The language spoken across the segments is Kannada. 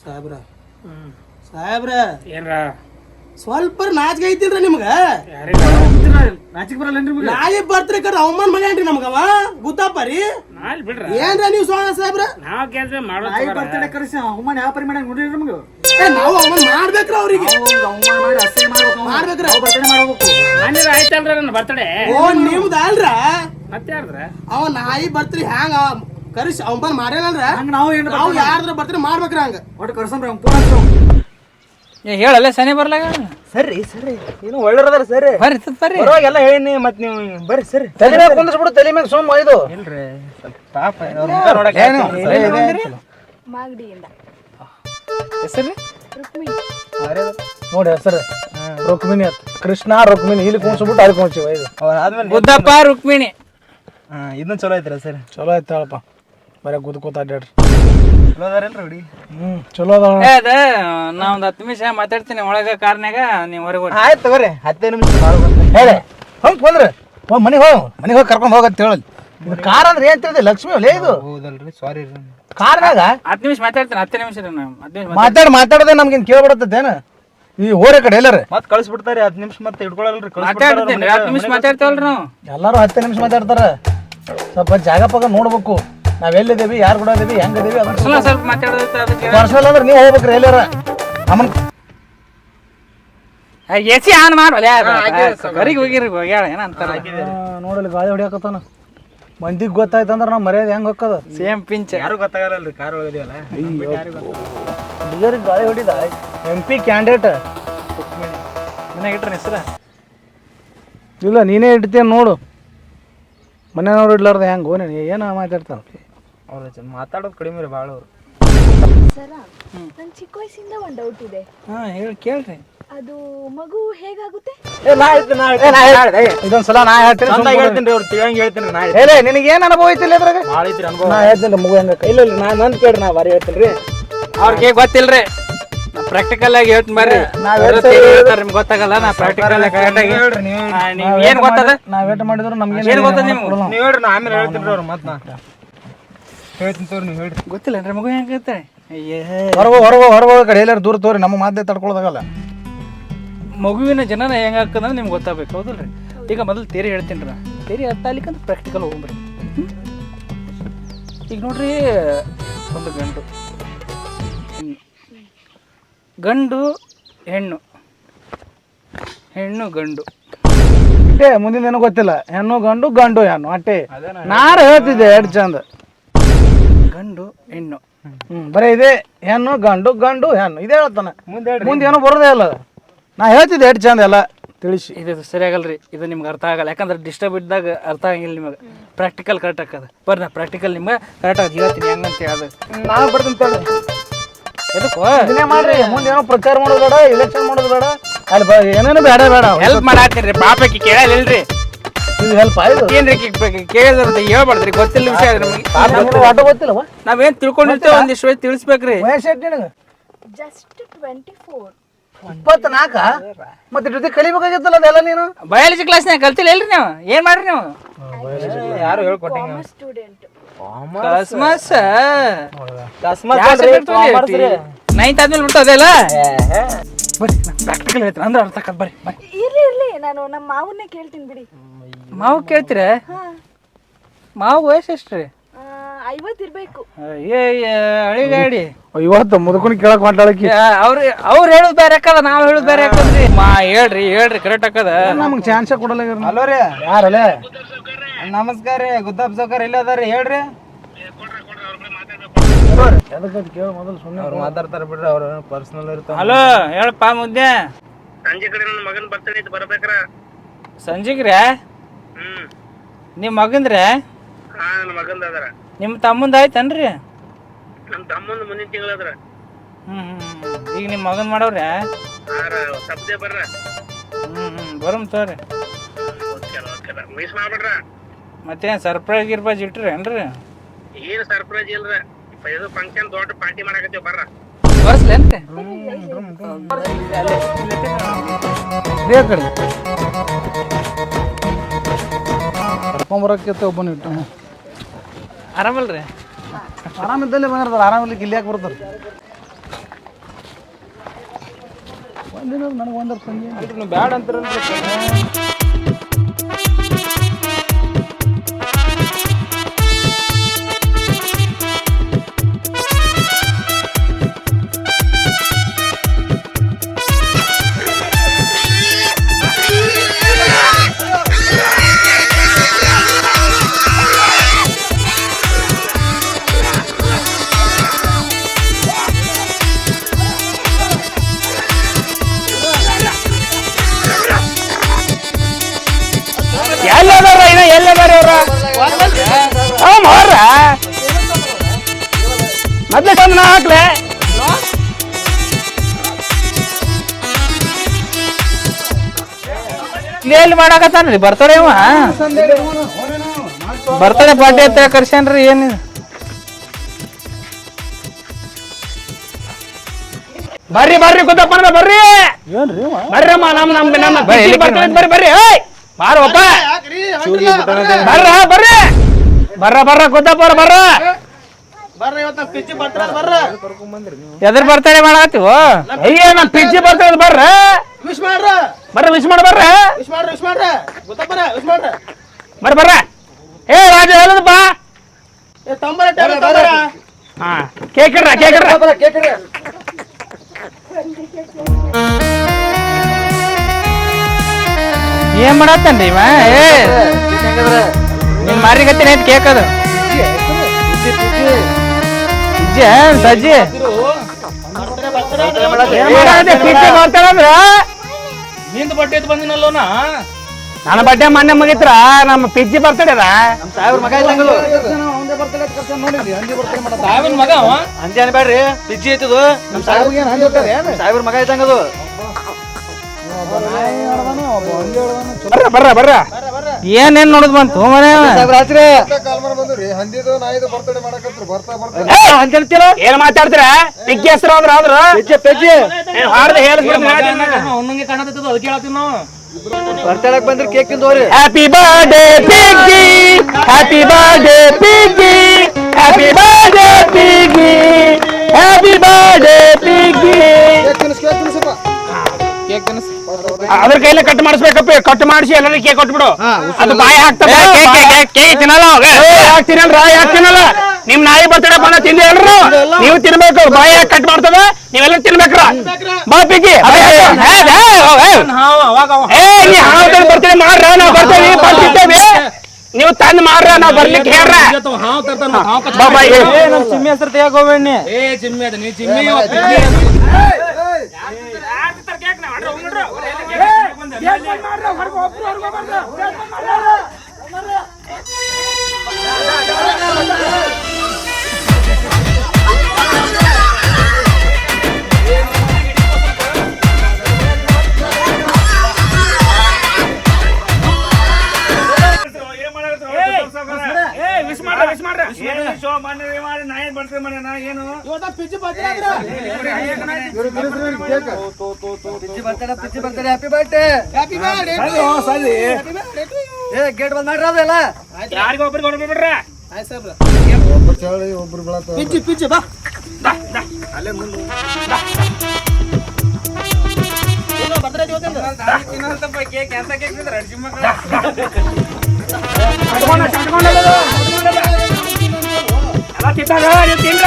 ಸಾಹೇಬ್ರ. ಸಾಹೇಬ್ರ. ಏನ್ರ? ಸ್ವಲ್ಪ ನಾಚಿಕೆ ಐತಿಲ್ರ ನಿಮ್ಗ? ನಾಚಿಕ್ ಬರಲ್ಲ ನಿಮ್ಗೆ? ನಾಯಿ ಬರ್ತ್ರಿ ಕರ್ ಅವಮಾನ ಮಾಡ್ಯಾನ್ರಿ ನಮ್ಗವ ಗೊತ್ತಪ್ಪ ರೀ? ನಾಲ್ ಬಿಡ್ರ. ಏನ್ರ ನೀವು ಸ್ವಾಮಿ ಸಾಹೇಬ್ರ? ನಾವ್ ಕೆಲ್ಸ ಮಾಡೋ ಬರ್ತಡೆ ಕರೆಸಿ ಅವಮಾನ ಯಾವ ನೋಡಿರಿ ನಮ್ಗೆ? ಏ, ನಾವು ಅವಮಾನ ಮಾಡ್ಬೇಕ್ರಿ ಅವ್ರಿಗೆ. ಅವಮಾನ ಮಾಡಿ ಅಸಹ್ಯ ಮಾಡ್ಬೇಕು ಅವ್ನ. ಮಾಡ್ಬೇಕ್ರಿ. ನಾವು ಬರ್ತಡೆ ಮಾಡ್ಬೇಕು. ಮನೆ ಆಯ್ತಲ್ರ ನನ್ನ ಬರ್ತಡೆ. ಓ ನಿಮ್ದ ಅಲ್ರ? ಮತ್ತೆ ಯಾರ್ದ್ರ? ಅವ ನಾಯಿ ಬರ್ತ್ರಿ ಹ್ಯಾಂಗ? ಕರಿಸಿ ಬಂದ್ ಮಾಡ್ಯಾನಲ್ರ? ಹಂಗ ನಾವು ಏನು ನಾವು ಯಾರ್ದ್ರ ಬರ್ತೀರಿ ಮಾಡ್ಬೇಕ್ರಿ ಹಂಗ. ಒಟ್ಟು ಕರ್ಸಂಬ್ರಿ ಅವ್ನು ಏ ಹೇಳಲ್ಲ ಸನಿ ಬರ್ಲಾಗ ಸರಿ ಸರಿ. ಏನು ಒಳ್ಳೆಯದಾರ ಸರಿ. ಬರ್ರಿ ತತ್ ಬರ್ರಿ. ಪರವಾಗಿಲ್ಲ ಹೇಳಿನಿ ಮತ್ ನೀವು ಬರ್ರಿ ಸರಿ. ತಲೆ ಮೇಲೆ ಕುಂದ್ರಿಸ್ಬಿಡು ತಲೆ ಮೇಲೆ ಸೋಮ್ ಒಯ್ದು. ಇಲ್ರಿ ಸ್ವಲ್ಪ ಪಾಪ. ಮಾಗಡಿಯಿಂದ. ಹೆಸರು? ರುಕ್ಮಿಣಿ. ನೋಡಿ ಹೆಸರು. ರುಕ್ಮಿಣಿ ಅಂತ. ಕೃಷ್ಣ ರುಕ್ಮಿಣಿ ಇಲ್ಲಿ ಕುಣಿಸ್ಬಿಟ್ಟು ಅಲ್ಲಿ ಕುಂಚಿವ ಒಯ್ದು. ಅವ್ರ್ ಆದ್ಮೇಲೆ ರುಕ್ಮಿಣಿ. ಹಾ ಇದನ್ನ ಚಲೋ ಐತ್ರಿ ಸರ್ ಚಲೋ ಆಯ್ತು ಹೇಳಪ್ಪ. ಬರೀ ಕುದ್ಕೋತ ಕೂತ್ ಅಡ್ಡಾಡ್ರಿ ಚಲೋ ಅದಾರಲ್ರಿ ಹುಡುಗಿ ಹ್ಮ್ ಚಲೋ ಅದ ಏ ಅದ ನಾ ಒಂದ್ ಹತ್ತು ನಿಮಿಷ ಮಾತಾಡ್ತೀನಿ ಒಳಗ ಕಾರ್ನ್ಯಾಗ ನೀವು ಹೊರಗೆ ಹೋಗಿ ಆಯ್ತು ತಗೋರಿ ಹತ್ತೇ ನಿಮಿಷ ಹೇಳಿ ಹಂಗೆ ಬಂದ್ರೆ ಹೋಗ್ ಮನೆಗೆ ಹೋಗ್ ಮನೆಗೆ ಹೋಗಿ ಕರ್ಕೊಂಡು ಹೋಗಂತ ಹೇಳಲಿ ಇದು ಕಾರ್ ಅಂದ್ರೆ ಏನ್ ತಿಳಿದೆ ಲಕ್ಷ್ಮಿ ಲೇ ಇದು? ಹೌದಲ್ರಿ ಸಾರಿ ರೀ. ಕಾರ್ನಾಗ? ಹತ್ತು ನಿಮಿಷ ಮಾತಾಡ್ತೀನಿ ಹತ್ತು ನಿಮಿಷ ರೀ ನಾವು ಹತ್ತು ನಿಮಿಷ ಮಾತಾಡಿ ಮಾತಾಡೋದೇ ನಮ್ಗೇನು ಕೇಳ್ಬಿಡತ್ತೇನು ಈ ಓರೆ ಕಡೆ ಎಲ್ಲಾರ? ಮತ್ತೆ ಕಳಿಸ್ಬಿಡ್ತಾರೆ ಹತ್ತು ನಿಮಿಷ ಮತ್ತೆ ಇಟ್ಕೊಳಲ್ರಿ ಮಾತಾಡ್ತೀನಿ ಹತ್ತು ನಿಮಿಷ ಮಾತಾಡ್ತೇವಲ್ರಿ ನಾವು. ಎಲ್ಲರೂ ಹತ್ತು ನಿಮಿಷ ಮಾತಾಡ್ತಾರ. ಸ್ವಲ್ಪ ಜಾಗ ಪಾಗ ನೋಡ್ಬೇಕು. ನಾವ್ ಎಲ್ಲಿದ್ದೀವಿ ಯಾರು ಕೂಡ ಇದೀವಿ ಹೆಂಗ್ ಇದೀವಿ ಅದನ್ನ ಸುಮ್ಮನೆ ಸ್ವಲ್ಪ ಅದಕ್ಕೆ ಪರ್ಸನಲ್ ಅಂದ್ರೆ ನೀವು ಹೋಗ್ಬೇಕ್ರಿ ಎಲ್ಲಾರ ನಮ್ಮನ್ ಎಸಿ ಆನ್ ಮಾಡ್ವಲ್ಲ ಹೊರಗೆ ಹೋಗಿರಿ ಹೋಗ್ಯಾಳ ಏನ ಅಂತಾರ? ನೋಡಲಿ ಗಾಳಿ ಹೊಡಿಯಾಕತ್ತಾನ. ಮಂದಿಗೆ ಗೊತ್ತಾಯ್ತಂದ್ರ ನಾವು ಮರ್ಯಾದೆ ಹೆಂಗೆ ಹೋಗ್ತದ ಸೇಮ್ ಪಿಂಚ್. ಯಾರು ಗೊತ್ತಾಗಲ್ಲ ಕಾರ್ ಒಳಗದಿವಲ್ಲ ಹುಡುಗರಿಗೆ ಗಾಳಿ ಹೊಡಿದ? ಎಂ ಪಿ ಕ್ಯಾಂಡಿಡೇಟ್ ಮನ್ಯಾಗ ಇಟ್ರ ಹೆಸರ? ಇಲ್ಲ ನೀನೇ ಇಡ್ತೀಯ ನೋಡು. ಮನೆಯವ್ರು ಇಡ್ಲಾರ್ದ ಹೆಂಗೆ ಓ ನೀನು ಏನು ಮಾತಾಡ್ತಾನ ಅವ್ರ ಮಾತಾಡೋದು ಕಡಿಮೆ ರೀ ಭಾಳ ಅವ್ರು. ಸರ ನಂಗೆ ಚಿಕ್ಕ ವಯಸ್ಸಿಂದ ಒಂದು ಡೌಟ್ ಇದೆ. ಹಾಂ ಹೇಳಿ ಕೇಳ್ರಿ. ಅದು ಮಗು ಹೇಗಾಗುತ್ತೆ? ಇದೊಂದ್ ಸಲ ನಾ ಹೇಳ್ತೀನಿ. ಚಂದಾಗಿ ಹೇಳ್ತೀನಿ ರೀ ಅವ್ರು ತಿಳಿಯಂಗ್ ಹೇಳ್ತೀನಿ ನಾ ಏಲೇ ನಿನಗೆ ಏನು ಅನುಭವ ಐತಿಲ್ಲ ಇದ್ರಾಗ? ಅನುಭವ. ನಾ ಹೇಳ್ತೀನಿ ಮಗು ಹೆಂಗ ಇಲ್ಲ ಇಲ್ಲ ನಾ ನಂದು ಕೇಳ್ರಿ ನಾ ಬಾರಿ ಹೇಳ್ತೀನಿ ರೀ. ಅವ್ರಿಗೆ ಗೊತ್ತಿಲ್ರಿ. ಪ್ರಾಕ್ಟಿಕಲ್ ಆಗಿ ಹೇಳ್ತೀನಿ ಬರ್ರಿ. ನಾವ್ ಹೇಳ್ತಾ theory ಹೇಳ್ತಾರೆ ನಿಮ್ಗೆ ಗೊತ್ತಾಗಲ್ಲ ನಾ ಪ್ರಾಕ್ಟಿಕಲ್ ಆಗಿ ಕರೆಕ್ಟ್ ಆಗಿ ಹೇಳ್ರಿ ನೀವು ಹಾ, ನೀವ್ ಏನ್ ಗೊತ್ತದ? ನಾವ್ ವೇಟ್ ಮಾಡಿದ್ರು ನಮ್ಗೆ ಏನ್ ಗೊತ್ತದ ನಿಮ್ಗೆ? ನೀವು ಹೇಳ್ರಿ ನಾ ಆಮೇಲೆ ಹೇಳ್ತೀನಿ ರೀ ಅವ್ರು ಮತ್ತೆ ನಾ. ಹೇಳ್ತೀನಿ ತೋರಿ ನೀವು ಹೇಳ್ರಿ. ಗೊತ್ತಿಲ್ಲ ಮಗು ಹೆಂಗೈತೆ ಅಯ್ಯೇ. ಹೊರಗೋ ಹೊರಗೋ ಹೊರಗೋ ಕಡೆ ಎಲ್ಲಾರು ದೂರ ತೋರಿ ನಮ್ಮ ಮಾತೇ ತಡ್ಕೊಳ್ದಾಗಲ್ಲ. ಮಗುವಿನ ಜನನ ಹೆಂಗೆ ಹಾಕಂದ್ರೆ ನಿಮ್ಗೆ ಗೊತ್ತಾಗಬೇಕು ಹೌದಲ್ರಿ? ಈಗ ಮೊದಲು ತೇರಿ ಹೇಳ್ತೀನಿ ರೀ ತೇರಿ ಪ್ರ್ಯಾಕ್ಟಿಕಲ್ ಆಗ್ಲಿಕ್ಕಂತ ಪ್ರಾಕ್ಟಿಕಲ್ ಹೋಗ್ಬರಿ ಈಗ ನೋಡ್ರಿ ಒಂದು ಹೆಣ್ಣು ಗಂಡು ಹೆಣ್ಣು. ಹೆಣ್ಣು ಗಂಡು. ಅಟ್ಟೆ ಮುಂದಿನ ಏನೋ ಗೊತ್ತಿಲ್ಲ. ಹೆಣ್ಣು ಗಂಡು ಗಂಡು ಹೆಣ್ಣು ಅಟ್ಟೆ. ನಾರು ಹೇಳ್ತಿದ್ದೆ ಎರಡು ಚಂದ. ಗಂಡು ಹೆಣ್ಣು. ಹ್ಮ್ ಬರೀ ಇದೆ. ಹೆಣ್ಣು ಗಂಡು ಗಂಡು ಹೆಣ್ಣು. ಇದೇ ಹೇಳ್ತಾನೆ. ಮುಂದೆ ಏನೋ ಮುಂದೆ ಏನೂ ಬರೋದೇ ಇಲ್ಲ. ನಾ ಹೇಳ್ತಿದ್ದೆ ಎರಡು ಚಂದ ಎಲ್ಲ. ತಿಳಿಸಿ. ಇದು ಸರಿಯಾಗಲ್ರಿ ಇದು ನಿಮ್ಗೆ ಅರ್ಥ ಆಗಲ್ಲ. ಯಾಕಂದ್ರೆ ಡಿಸ್ಟರ್ಬ್ ಇದ್ದಾಗ ಅರ್ಥ ಆಗಿಲ್ಲ ನಿಮಗೆ. ಪ್ರಾಕ್ಟಿಕಲ್ ಕರೆಕ್ಟ್ ಆಗ್ತದೆ ಬರ್ರಿ ನಾ ಪ್ರಾಕ್ಟಿಕಲ್ ನಿಮ್ಗೆ ಕರೆಕ್ಟ್ ಆಗಿ ಹೇಳ್ತೀನಿ. ಹೆಂಗಂತ ಹೇಳಿ ನಾನು ಬರ್ತೀನಿ ತಗೊಳ್ಳಿ ಎದಕ್ಕೋ ಇದನ್ನೇ ಮಾಡ್ರಿ ಮುಂದೆ ಏನೋ ಪ್ರಚಾರ ಮಾಡೋದು ಬೇಡ ಎಲೆಕ್ಷನ್ ಮಾಡೋದು ಬೇಡ. ಅಲ್ಲಿ ಬ ಏನೇನು ಬೇಡ ಬೇಡ. ಹೆಲ್ಪ್ ಮಾಡಾತ್ತೀರಿ ಪಾಪಕ್ಕೆ ಕೇಳಲಿಲ್ರಿ. ಇದು ಹೆಲ್ಪ್ ಆಯ್ತು. ಏನ್ರಿ ಕೇಳಿದ್ರೆ ಹೇಳ್ಬಾರ್ದ್ರಿ ಗೊತ್ತಿಲ್ಲ ವಿಷಯ ನಮಗೆ. ಅಡ್ಡ ಗೊತ್ತಿಲ್ಲವ? ನಾವೇನ್ ತಿಳ್ಕೊಂಡಿರ್ತೇವೆ ಒಂದಿಷ್ಟು ವಯಸ್ಸು ತಿಳಿಸ್ಬೇಕ್ರಿ. ವಯಸ್ಸು ಎಷ್ಟು ನಿನಗೆ? ಜಸ್ಟ್ ಟ್ವೆಂಟಿ ಫೋರ್ ಇಪ್ಪತ್ನಾಲ್ಕ? ಮತ್ತೆ ಜೊತೆ ಕಲಿಬೇಕಾಗಿತ್ತಲ್ಲ ಅದೆಲ್ಲ ನೀನು? ಬಯಾಲಜಿ ಕ್ಲಾಸ್ನಾಗ ಕಲ್ತಿಲ್ಲ ಇಲ್ರಿ ನೀವು? ಏನ್ ಮಾಡ್ರಿ ನೀವು? ಯಾರು ಹೇಳ್ಕೊಟ್ಟಿ ಕಾಮರ್ಸ್ ಸ್ಟೂಡೆಂಟ್ ನೈನ್ತ್ ಆದ್ಮೇಲೆ ಅದೆಲ್ಲ ಬರ್ರಿ ಪ್ರಾಕ್ಟಿಕಲ್ ಹೇಳ್ತೀನಿ ಅಂದ್ರೆ ಅರ್ಥ ಆಕತ್ ಬರ್ರಿ ಬರ್ರಿ. ಇರ್ಲಿ ಇರ್ಲಿ. ನಾನು ನಮ್ಮ ಮಾವನ್ನೇ ಕೇಳ್ತೀನಿ ಬಿಡಿ. ಮಾವು ಕೇಳ್ತೀರ? ಮಾವು ವಯಸ್ಸು ಎಷ್ಟ್ರಿ? ಐವತ್ತು ಇರ್ಬೇಕು. ಏ ಹಳಿ ಗಾಡಿ ಇವತ್ತು ಮುದುಕುನ್ ಕೇಳಕ್ ಮಾತಾಡಕಿ ಅವ್ರ ಅವ್ರು ಹೇಳೋದು ಬೇರೆ ಹಾಕದ ನಾವ್ ಹೇಳೋದು ಬೇರೆ ಹಾಕದ್ರಿ ಮಾ ಹೇಳ್ರಿ ಹೇಳ್ರಿ ಕರೆಕ್ಟ್ ಹಾಕದ ನಮ್ಗೆ ಚಾನ್ಸ್ ಕೊಡಲ್ಲ ಹಲೋ ರೀ. ಯಾರಲ್ಲೇ ನಮಸ್ಕಾರ ರೀ ಗುದ್ದಾಬ್ ಸೌಕರ್ ಇಲ್ಲ ಅದಾರ ಹೇಳ್ರಿ. ಎದಕ್ಕೆ ನಿಮ್ ಮೊದಲು ಸುಮ್ಮನೆ ಅವ್ರು ಮಾತಾಡ್ತಾರೆ ಬಿಡ್ರಿ ಅವ್ರ ಪರ್ಸನಲ್ ಇರ್ತಾವ ಹಲೋ ಹೇಳಪ್ಪ ಮುದ್ದೆ. ಸಂಜೆ ಕಡೆ ನನ್ನ ಮಗನ ಬರ್ತಡೆ ಇತ್ತು ಬರ್ಬೇಕ್ರ? ಸಂಜಿಗ್ರೆ? ಹ್ಮ್. ನಿಮ್ಮ ಮಗಂದ್ರೆ? ಹಾಂ ನನ್ನ ಮಗಂದ ಅದರ. ನಿಮ್ಮ ತಮ್ಮಂದ ಆಯ್ತನ್ರಿ? ನಮ್ಮ ತಮ್ಮಂದ ಮುಂದಿನ ತಿಂಗಳ ಅದ್ರ. ಹ್ಮ್ ಹ್ಮ್. ಈಗ ನಿಮ್ಮ ಮಗನ್ ಮಾಡವ್ರೆ? ಸಬ್ದೆ ಬರ್ರ. ಹ್ಮ್ ಹ್ಮ್. ಬರಮ್ ತೋರಿ ಮಿಸ್ ಮಾಡ್ಬಿಡ್ರ? ಮತ್ತೇನ್ ಸರ್ಪ್ರೈಸ್ ಗಿರ್ಪ್ರೈಸ್ ಇಟ್ರೇನ್ರಿ ಏನ್ ಸರ್ಪ್ರೈಸ್ ಇಲ್ರ? ಇದು ಫಂಕ್ಷನ್ ದೊಡ್ಡ ಪಾರ್ಟಿ ಮಾಡಕತ್ತೀವಿ ಬರ್ರ. ಬರ್ಸ್ಲೇನ್ರಿ. ಇದೇ ಕಡೆ ಕರ್ಕೊಂಬರಕ್ಕೆ ಒಬ್ಬನ ಇಟ್ಟು ಆರಾಮಲ್ರಿ? ಆರಾಮಿದ್ದಲ್ಲಿ ಬಂದಿರ್ತಾರ ಆರಾಮಿಲ್ಲ ಇಲ್ಲಿ ಯಾಕೆ ಬರ್ತಾರೆ? ಒಂದಿನ ನನಗೆ ಒಂದರ ತಂಗಿ. ಬ್ಯಾಡ ಅಂತ ಎಲ್ಲದಾರ ಬರೋರ ಅವ್ರ. ಮೊದ್ಲೇ ಬಂದು ನಾ ಹಾಕ್ಲೆ. ಎಲ್ಲಿ ಮಾಡಾಕತ್ತಾನ್ರಿ ಬರ್ತಡೆ ಅವ? ಬರ್ತಡೆ ಪಾರ್ಟಿ ಅಂತ ಕರ್ಸ್ಯಾನ್ರಿ ಏನಿದೆ ಬರ್ರಿ ಬರ್ರಿ ಗೊತ್ತಪ್ಪ ಬರ್ರಿ. ಬರ್ರಿ? ಬರ್ರಮ್ಮ ನಮ್ ನಮ್ ನಮ್ಮ ಬರ್ರಿ ಬರ್ರಿ? ಬರ್ರಿ ಏಯ್ ಬಾರಪ್ಪ ಬರ್ರ. ಬರ್ರಿ ಬರ್ರ. ಬರ್ರ ಗೊತ್ತಪ್ಪ ಬರ್ ಬರ್ರ. ಎದ್ರ ಬರ್ತಾರೆ ಮಾಡಾತಿವ ಅಯ್ಯ ನಮ್ ಪಿಚ್ಚಿ ಬರ್ತಾರೆ ಬರ್ರ. ವಿಶ್ ಮಾಡ್ರ. ಬರ್ರ ವಿಶ್ ಮಾಡಿ ಬರ್ರ. ವಿಶ್ ಮಾಡ್ರ ವಿಶ್ ಮಾಡ್ರ. ಗೊತ್ತಪ್ಪರ ವಿಶ್ ಮಾಡ್ರ. ಬರ್ರ ಬರ್ರ. ಏ ರಾಜ ಹೇಳದಪ್ಪ. ಏ ತಂಬರ ಟೇಬಲ್ ತಂಬರ. ಹಾ ಏನ್ ಮಾಡತ್ತನ್ರಿ ಇವ? ಏ ನಿನ್ ಮಾರಿಗತ್ತಿನ ಐತ್ ಕೇಕ್ ಅದು ಇಜ್ಜಿ ಸಜ್ಜಿ. ನಿಂದ ಬಟ್ಟೆ ಬಂದಿನಲ್ಲೋನ ನನ್ನ ಬಡ್ಡೆ ಮೊನ್ನೆ ಮುಗಿತ್ರ? ನಮ್ಮ ಪಿಜ್ಜಿ ಬರ್ತಡೆ ಅದ ಸಾಹೇಬ್ರ ಮಗ ಇದ್ದಂಗದು ಅವಂದೇ ಬರ್ತಡೇ ಕರ್ಸ್ಯಾನ ನೋಡಿದ್ರಿ ಹಂದಿ ಬರ್ತಡೇ ಮಾಡತ್ತ ಮಗ ಅವ ಅಂಜಿ ಪಿಜ್ಜಿ ಐತದು ನಮ್ಮ ಮಗ ಇದ್ದಂಗದು. ಬರ್ರ ಬರ್ರ ಬರ್ರ. ಏನೇನ್ ನೋಡುದ್ ಬಂತು ಮನೆ ಏನ್ ಮಾತಾಡ್ತೀರ? ಪಿಗ್ಗಿ ಹೆಸರು ಅಂದ್ರ ಅಂದ್ರ ಬರ್ತಡೇಗ್ ಬಂದ್ರೆ cake ತಿಂದೋರಿ happy birthday piggy happy birthday piggy happy birthday piggy happy birthday piggy cake ಕನಸು ಅದ್ರ ಕೈಲೇ ಕಟ್ ಮಾಡಿಸ್ಬೇಕಪ್ಪ. ಕಟ್ ಮಾಡಿಸಿ ಎಲ್ಲರಿಗೂ ಕೇಕ್ ಕೊಟ್ಬಿಡು. ಅದು ಬಾಯಿ ಹಾಕ್ತಾರಲ್ಲ ಕೇಕ್ ತಿನ್ನಲ್ಲ ಅವಾಗ? ಯಾಕೆ ತಿನ್ನಲ್ರ ಯಾಕೆ ತಿನ್ನಲ್ಲ ನಿಮ್ ನಾಯಿ ಬರ್ತಡೆ ಬಂದ ತಿಂದಿ ಎಲ್ರು. ನೀವು ತಿನ್ಬೇಕು ಬಾಯಿ ಹಾಕಿ ಕಟ್ ಮಾಡ್ತದ ನೀವೆಲ್ಲ ತಿನ್ಬೇಕ್ರ. ಬಾ ನೀ ಬರ್ತೇವೆ ಮಾಡ್ರ ನಾವ್ ಬರ್ತೇವೆ ಬರ್ತಿದ್ದೇವೆ ನೀವು ತಂದ್ ಮಾಡ್ರ ನಾವ್ ಬರ್ಲಿಕ್ಕೆ ಹೇಳ್ರ. ಬಾಬಾ ಹಾವ್ ಹೆಸರು ಏ. ನಮ್ಮ ಚಿಮ್ಮಿ ಹೆಸರು ತೆಗಿಯಕ್ ಹೋಗ್ಬೇಡಿ ಏ ಜಿಮ್ಮಿ ಅದ ನೀ ಜಿಮ್ಮಿ ಇವತ್ತು ಪಿಗ್ಗಿ ಇವತ್ತ ಪಿಚ್ಚಿ ಬರ್ತಾರ ಹ್ಯಾಪಿ ಬರ್ಡೇ ಗೇಟ್ ಬಂದ್ ಮಾಡ್ರಿ ಅದೆಲ್ಲ ಯಾರಿಗೊಬ್ಬರಿಗೆ ಚಳಿ ಆಯ್ತು ಸಾಹೇಬ್ರ ಪಿಚ್ಚಿ ಪಿಚ್ಚಿ ಬಾ ಏನೋ ಬರ್ತಾರೆ ಇವತ್ತಿಂದ ಎಲ್ಲ ತಿಂತಾರ, ನೀವು ತಿನ್ರ.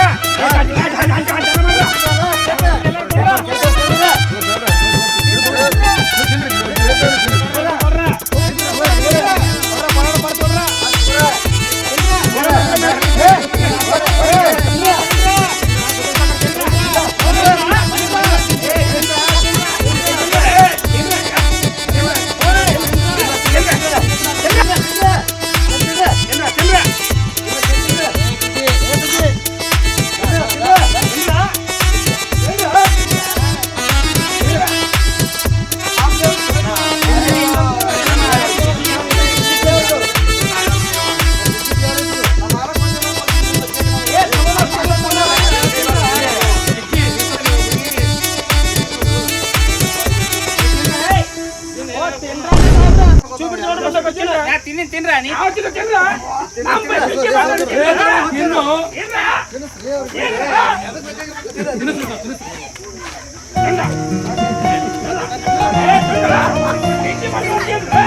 ತಿನ್ನು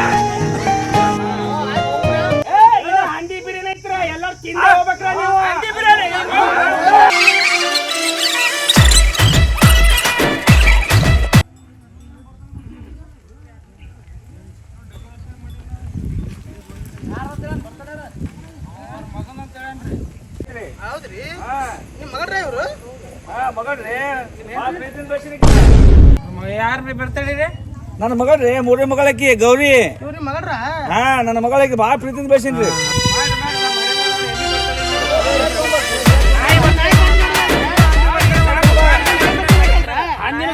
ಹಂದಿ ಯಾರ್ರಿ ರೀ ನನ್ನ ಮಗಳ್ರಿ ಮೂರನೇ ಮಗಳಕ್ಕಿ ಗೌರಿ ಹಾ ನನ್ನ ಮಗಳಕ್ಕೆ ಭಾಳ ಪ್ರೀತಿಯಿಂದ ಬೇಸಿನ್ರಿ ಹಂದಿನ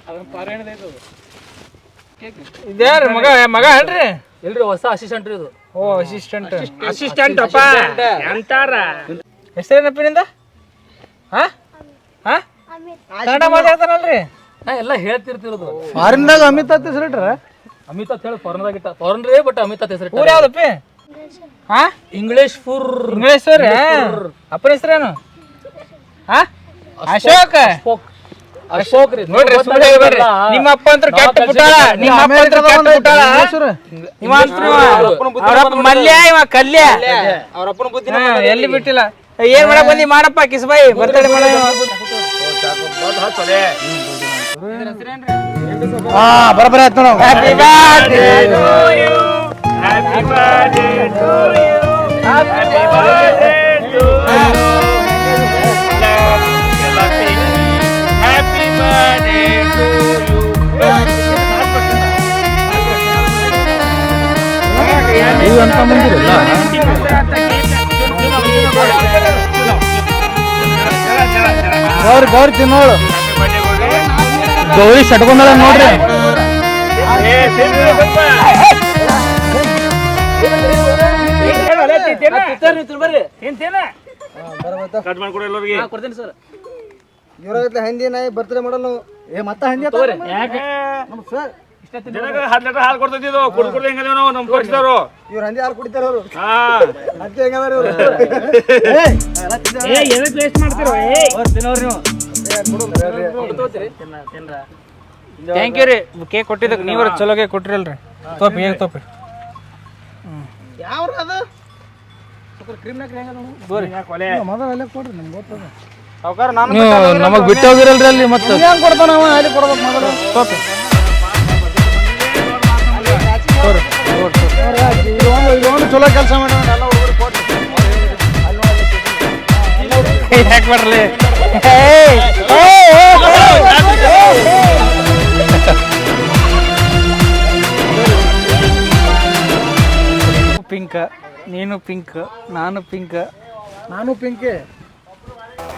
ಅದನ್ನ ಪ್ರಾಣಿರ ಇದ್ಯಾರ ಮಗ ಮಗ ಅಲ್ರಿ ಇಲ್ರಿ ಹೊಸ ಅಸಿಸ್ಟೆಂಟ್ ರೀ ಇದು. ಓ ಅಸಿಸ್ಟೆಂಟ್ ಅಸಿಸ್ಟೆಂಟ್ ಅಪ್ಪ. ಎಂತಾರ? ಹೆಸರೇನಪ್ಪ ನಿಂದ ಹಾ? ಹಾ? ಕನ್ನಡ ಮಾತಾಡ್ತಾನಲ್ರಿ. ನಾ ಎಲ್ಲ ಹೇಳ್ತಿರ್ತಿರೋದು ಫಾರಿನ್ದಾಗ ಅಮಿತ್ ಅಂತ ಹೆಸರಿಟ್ರ? ಅಮಿತ್ ಅಂತ ಹೇಳಿ ಫಾರಿನ್ದಾಗ ಇಟ್ಟ. ಫಾರಿನ್ ರೀ ಬಟ್ ಅಮಿತ್ ಅಂತ ಹೆಸರಿಟ್ಟ. ಊರು ಯಾವ್ದಪ್ಪ? ಹಾ? ಇಂಗ್ಲಿಷ್ ಫುರ್ ಇಂಗ್ಲಿಷ್ ಸರ್ ಅಪ್ಪನ ಹೆಸರೇನು? ಹಾ? ಅಶೋಕ್? ಅಶೋಕ್. ಅಶೋಕ್ ರೀ ನೋಡ್ರಿ ಸುಳ್ಳು ಹೇಳ್ಬೇಡ್ರಿ. ನಿಮ್ಮ ಅಪ್ಪ ಅಂತ ಕೆಟ್ಟ ಪುಟ್ಟಾಳ ನಿಮ್ಮ ಅಪ್ಪ ಅಂತ ಕೆಟ್ಟ ಅಂತ್ರು ಇವ. ಮಲ್ಯ ಇವ ಕಲ್ಯ. ಅವ್ರ ಬುದ್ಧಿ ಎಲ್ಲಿ ಬಿಟ್ಟಿಲ್ಲ. ಏನ್ ಮಾಡಕ್ ಬಂದಿ? ಮಾಡಪ್ಪ ಕಿಸ್ಬಾಯಿ ಬರ್ತಡೆ ಮಾಡ ಹಾ ಬರಬರ ಆಯ್ತು ನೋಡು. Happy birthday to you happy birthday to happy ಇವು ಅಂತ ಗೌರಿ ಗೌರಿ ತಿನ್ನೋಳು ಗೌರಿ ಸಟ್ಕೊಂಡಳ ನೋಡ್ರಿ ಮಾಡಲ್ ಕೊಡ್ತೀನಿ ಸರ್ ಮಾಡಲ್ಲ ಏ ಮತ್ತ ಹಂದಿ ಜನಕ್ಕೆ ಹತ್ತು ಲೀಟರ್ ಹಾಲು ಕೊಡ್ತಿದ್ದು ಕುಡ್ದು ಕುಡ್ದು ಹೆಂಗದೇವ್ ನಾವು? ನಮ್ ಕೊಡ್ಸಿದವರು ಇವ್ರ ಹಂದಿ ಹಾಲು ಕುಡಿತಾರ ಅವ್ರು. ಹಾ. ಅದಕ್ಕೆ ಹೆಂಗದಾರ ಇವ್ರು? ಏ ಎದಕ್ ವೇಸ್ಟ್ ಮಾಡ್ತಿರೋ? ಏ ಥ್ಯಾಂಕ್ ಯು ರೀ. ಕೇಕ್ ಕೊಟ್ಟಿದ್ದಕ್ಕೆ ನೀವ್ರ ಚಲೋ ಕೇಕ್ ಕೊಟ್ಟಿರಲ್ರಿ. ತೋಪಿ ಹೇಗೆ ತೋಪಿ ಯಾವ್ರ ಅದು? ನಮಗ್ ಬಿಟ್ಟು ಹೋಗಿರಲ್ರಿ ಅಲ್ಲಿ ಮತ್ತೆ. ಹೆಂಗ್ ಕೊಡ್ತಾನ ಅವ? ಅಲ್ಲಿ ಕೊಡ್ಬೇಕು ಮೊದಲು. ತೋಪಿ ಚಲೋ ಕೆಲಸ ಮಾಡಿ ಎಲ್ಲ ಹುಡುಗರು ಕೊಟ್ಟು ಯಾಕೆ ಬರ್ಲಿ? ಪಿಂಕ್ ನೀನು ಪಿಂಕ್ ನಾನು ಪಿಂಕ್ ನಾನು ಪಿಂಕ್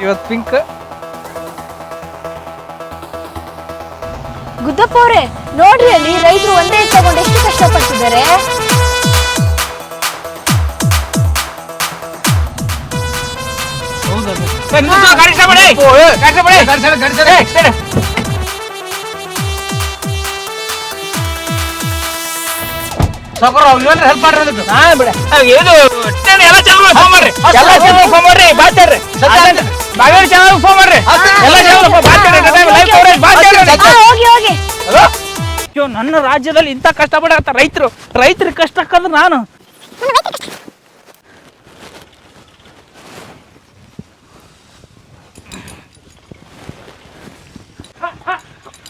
ಇವತ್ತು ಪಿಂಕ್ ಗುದ್ದಪ್ಪ ಅವ್ರೆ ನೋಡ್ರಿ ಅಲ್ಲಿ ರೈತರು ಒಂದೇ ತಗೊಂಡು ಎಷ್ಟು ಕಷ್ಟಪಡ್ತಿದ್ದಾರೆ? ಹೆಲ್ಪ್ ಮಾಡ್ರಿ ಅದಕ್ಕೆ. ಹಾ, ಬಿಡ. ಆ, ಇದು ಒಟ್ಟೇನು ಎಲ್ಲ ಚಾನಲ್ ಫೋನ್ ಮಾಡ್ರಿ. ಎಲ್ಲ ಚಾನಲ್ ಫೋನ್ ಮಾಡ್ರಿ. ಬಾಚಾರ್ರಿ ಬಾಗೇರಿ ಚಾನಲ್ ಫೋನ್ ಮಾಡ್ರಿ. ಎಲ್ಲ ಚಾನಲ್ ಫೋನ್ ಬಾಚಾರ್ರಿ ಲೈವ್ ಕವರೇಜ್ ಬಾಚಾರ್ರಿ ಹಾ, ಹೋಗಿ ಹೋಗಿ. ಅಯ್ಯೋ ನನ್ನ ರಾಜ್ಯದಲ್ಲಿ ಇಂಥ ಕಷ್ಟ ಪಡಕತ್ತ ರೈತರು ರೈತರಿಗೆ ಕಷ್ಟ ಹಾಕಂದ್ರೆ ನಾನು.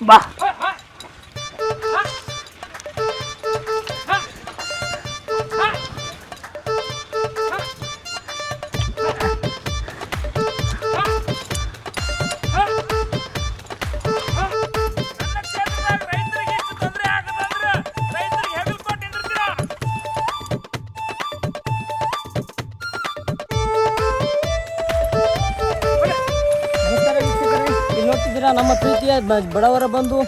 ಬಾ ಬಡವರ ಬಂದು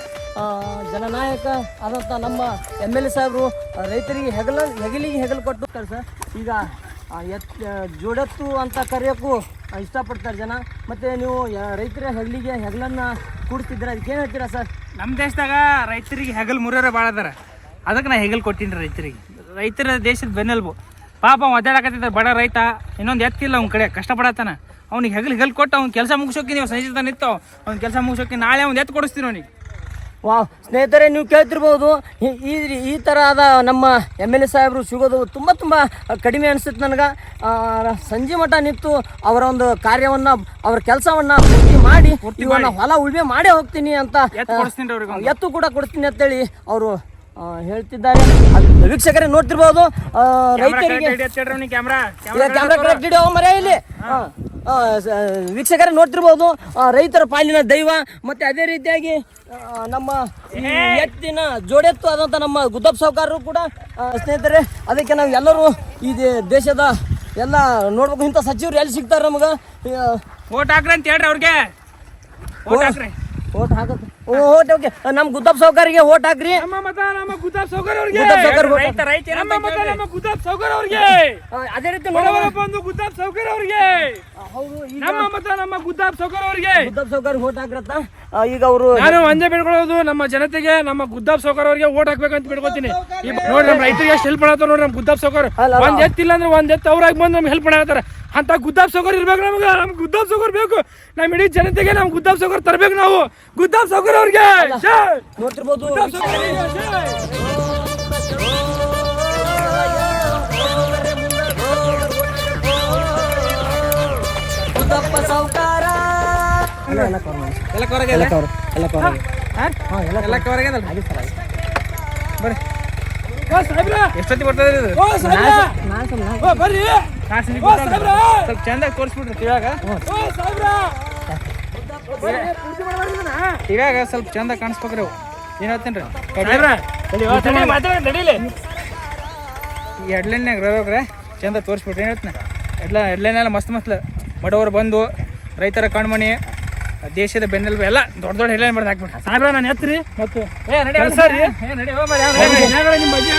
ಜನನಾಯಕ ಆದಂಥ ನಮ್ಮ ಎಂ ಎಲ್ ಎ ಸಾಹೇಬರು, ರೈತರಿಗೆ ಹೆಗಲ, ಹೆಗಲಿಗೆ ಹೆಗಲು ಕೊಟ್ಟು ಸರ್. ಈಗ ಎತ್ ಜೋಡತ್ತು ಅಂತ ಕರೆಯೋಕ್ಕೂ ಇಷ್ಟಪಡ್ತಾರೆ ಜನ. ಮತ್ತು ನೀವು ರೈತರ ಹೆಗಲಿಗೆ ಹೆಗಲನ್ನು ಕೂಡ್ತಿದ್ದೀರಾ ಅದಕ್ಕೆ ಏನು ಹೇಳ್ತೀರಾ ಸರ್? ನಮ್ಮ ದೇಶದಾಗ ರೈತರಿಗೆ ಹೆಗಲು ಮುರಿಯೋರೆ ಭಾಳ ಅದಾರ. ಅದಕ್ಕೆ ನಾ ಹೆಗಲ್ ಕೊಟ್ಟಿನಿ ರೈತರಿಗೆ. ರೈತರ ದೇಶದ ಬೆನ್ನೆಲುಬು. ಪಾಪ ಒದ್ದಾಡಕತ್ತಿದ್ದಾರೆ ಬಡ ರೈತ, ಇನ್ನೊಂದು ಎತ್ತಿಲ್ಲ ಅವ್ನ ಕಡೆ. ಕಷ್ಟಪಡತ್ತಾನ. ಅವ್ನಿಗೆ ಹೆಗಲ್ ಹೆಗಲ್ ಕೊಟ್ಟು ಅವ್ನ ಕೆಲಸ ಮುಗಿಸೋಕೆ ನೀವು ಸಂಜೆ ನಿಂತು ಅವ್ನ ಕೆಲಸ ಮುಗಿಸೋಕೆ ನಾಳೆ ಅವ್ನು ಎತ್ತು ಕೊಡಿಸ್ತೀನಿ ಅವ್ನಿಗೆ. ವಾ ಸ್ನೇಹಿತರೆ ನೀವು ಕೇಳ್ತಿರ್ಬೋದು ಈ- ಈ ಈ ಥರ ಆದ ನಮ್ಮ ಎಂ ಎಲ್ ಎ ಸಾಹೇಬರು ಸಿಗೋದು ತುಂಬ ತುಂಬ ಕಡಿಮೆ ಅನಿಸುತ್ತೆ ನನಗೆ. ಸಂಜೆ ಮಠ ನಿಂತು ಅವರ ಒಂದು ಕಾರ್ಯವನ್ನು ಅವ್ರ ಕೆಲಸವನ್ನು ಪೂರ್ತಿ ಮಾಡಿ ಇವನ್ನ ಹೊಲ ಉಳ್ಮೆ ಮಾಡೇ ಹೋಗ್ತೀನಿ ಅಂತ ಎತ್ತು ಕೂಡ ಕೊಡ್ತೀನಿ ಅಂತೇಳಿ ಅವರು ಹೇಳ್ತಿದ್ದಾರೆ. ವೀಕ್ಷಕರೇ ನೋಡ್ತಿರ್ಬೋದು ರೈತರಿಗೆ ಕ್ಯಾಮ್ರಾ ಕರೆಕ್ಟ್ ಇಲ್ಲಿ. ವೀಕ್ಷಕರೇ ನೋಡ್ತಿರ್ಬೋದು ರೈತರ ಪಾಲಿನ ದೈವ ಮತ್ತೆ ಅದೇ ರೀತಿಯಾಗಿ ನಮ್ಮ ಈ ಎತ್ತಿನ ಜೋಡೆತ್ತು ಆದಂಥ ನಮ್ಮ ಗುದ್ದಪ್ಪ ಸಾವುಕಾರರು ಕೂಡ ಸ್ನೇಹಿತರೆ ಅದಕ್ಕೆ ನಾವು ಎಲ್ಲರೂ ಈ ದೇಶದ ಎಲ್ಲ ನೋಡ್ಬೇಕು. ಇಂಥ ಸಚಿವರು ಎಲ್ಲಿ ಸಿಗ್ತಾರೆ ನಮಗೆ? ಓಟ್ ಹಾಕ್ರಿ ಅಂತ ಹೇಳ್ರಿ ಅವ್ರಿಗೆ. ಓಟ್ ಹಾಕ್ರಿ. ಓಟ್ ಹಾಕತ್ತೆ ಓಟ್ ಓಕೆ ನಮ್ಮ ಗುದ್ದಪ್ಪ ಸಾವುಕಾರಿಗೆ ಓಟ್ ಹಾಕ್ರಿ. ನಮ್ಮ ಮತ ನಮ್ಮ ಗುದ್ದಾಬ್ ಸೌಕರ್ ಅವ್ರಿಗೆ. ರೈತ ರೈತ ನಮ್ಮ ಮತ ನಮ್ಮ ಗುದ್ದಾಬ್ ಸೌಕರ್ ಅವ್ರಿಗೆ. ಅದೇ ರೀತಿ ಬಡವರ ಬಂಧು ಗುದ್ದಾಬ್ ಸೌಕರ್ ಅವ್ರಿಗೆ. ನಮ್ಮ ಮತ ನಮ್ಮ ಗುದ್ದಾಬ್ ಸೌಕರ್ ಅವರಿಗೆ. ಗುದ್ದಾಬ್ ಸೌಕರ್ ಓಟ್ ಹಾಕ್ರತ್ತ? ಈಗ ಅವರು ನಾನು ಒಂದೇ ಬೇಡ್ಕೊಳ್ಳೋದು ನಮ್ಮ ಜನತೆಗೆ ನಮ್ಮ ಗುದ್ದಾಬ್ ಸೌಕರ್ ಅವರಿಗೆ ಓಟ್ ಹಾಕ್ಬೇಕಂತ ಅಂತ ಬಿಡ್ಕೊತೀನಿ. ನೋಡ್ರಿ ನಮ್ಮ ರೈತರಿಗೆ ಎಷ್ಟು ಹೆಲ್ಪ್ ಮಾಡತ್ತಾರ ನೋಡ್ರಿ ನಮ್ಮ ಗುದ್ದಾಬ್ ಸೌಕರ್. ಒಂದ್ ಎತ್ತಿಲ್ಲ ಅಂದ್ರೆ ಒಂದ್ ಎತ್ತು ಅವ್ರಾಗ ಬಂದು ನಮ್ಗೆ ಹೆಲ್ಪ್ ಮಾಡತ್ತಾರ. ಅಂತ ಗುದ್ದಾಬ್ ಸೌಕರ್ ಇರ್ಬೇಕು ನಮ್ಗೆ ನಮ್ಗೆ ಗುದ್ದಾಬ್ ಸೌಕರ್ ಬೇಕು. ನಮ್ಮ ಇಡೀ ಜನತೆಗೆ ನಮ್ಮ ಗುದ್ದಾಬ್ ಸೌಕರ್ ತರಬೇಕು ನಾವು. ಗುದ್ದಾಬ್ ಸೌಕರ್ ಅವ್ರಿಗೆ! ನೋಡ್ತಿರ್ಬೋದು. ಎಲ್ಲ ಎಲ್ಲ ಕವರ್ ಎಲ್ಲ ಕವರ್ ಎಲ್ಲ ಕವರಾಗೆ ಬರ್ರಿ. ಎಷ್ಟೊತ್ತಿ ಬರ್ತದ್ರಿ ಇದು? ಬರ್ರಿ! ಸ್ವಲ್ಪ ಚಂದ ತೋರಿಸ್ಬಿಡ್ರಿ ಇವಾಗ ಇವಾಗ ಸ್ವಲ್ಪ ಚಂದ ಕಾಣಿಸ್ಬೇಕ್ರಿ ಅವು. ಏನ್ ಹೇಳ್ತೀನಿ ಈ ಎಡ್ಲೈನ್ಯಾಗ ರವ್ರೆ ಚಂದ ತೋರಿಸ್ಬಿಟ್ರಿ ಏನ್ ಹೇಳ್ತೀನಿ? ಎಡ್ಲ ಎಡ್ಲೈನೆಲ್ಲ ಮಸ್ತ್ ಮಸ್ತ್. ಬಡವರು ಬಂದು ರೈತರ ಕಣ್ಮಣಿ ದೇಶದ ಬೆನ್ನೆಲುಬು ಎಲ್ಲ ದೊಡ್ಡ ದೊಡ್ಡ ಹೆಡ್ಲೈನ್ ಮಾಡಿ ಹಾಕ್ಬಿಟ್ಟು ಸಾಹೇಬ್ರ ನಾನು ಎತ್ತರಿ ಮತ್ತು ಕೆಲಸ ರೀ ನಿಮ್ಮ ಬಗ್ಗೆ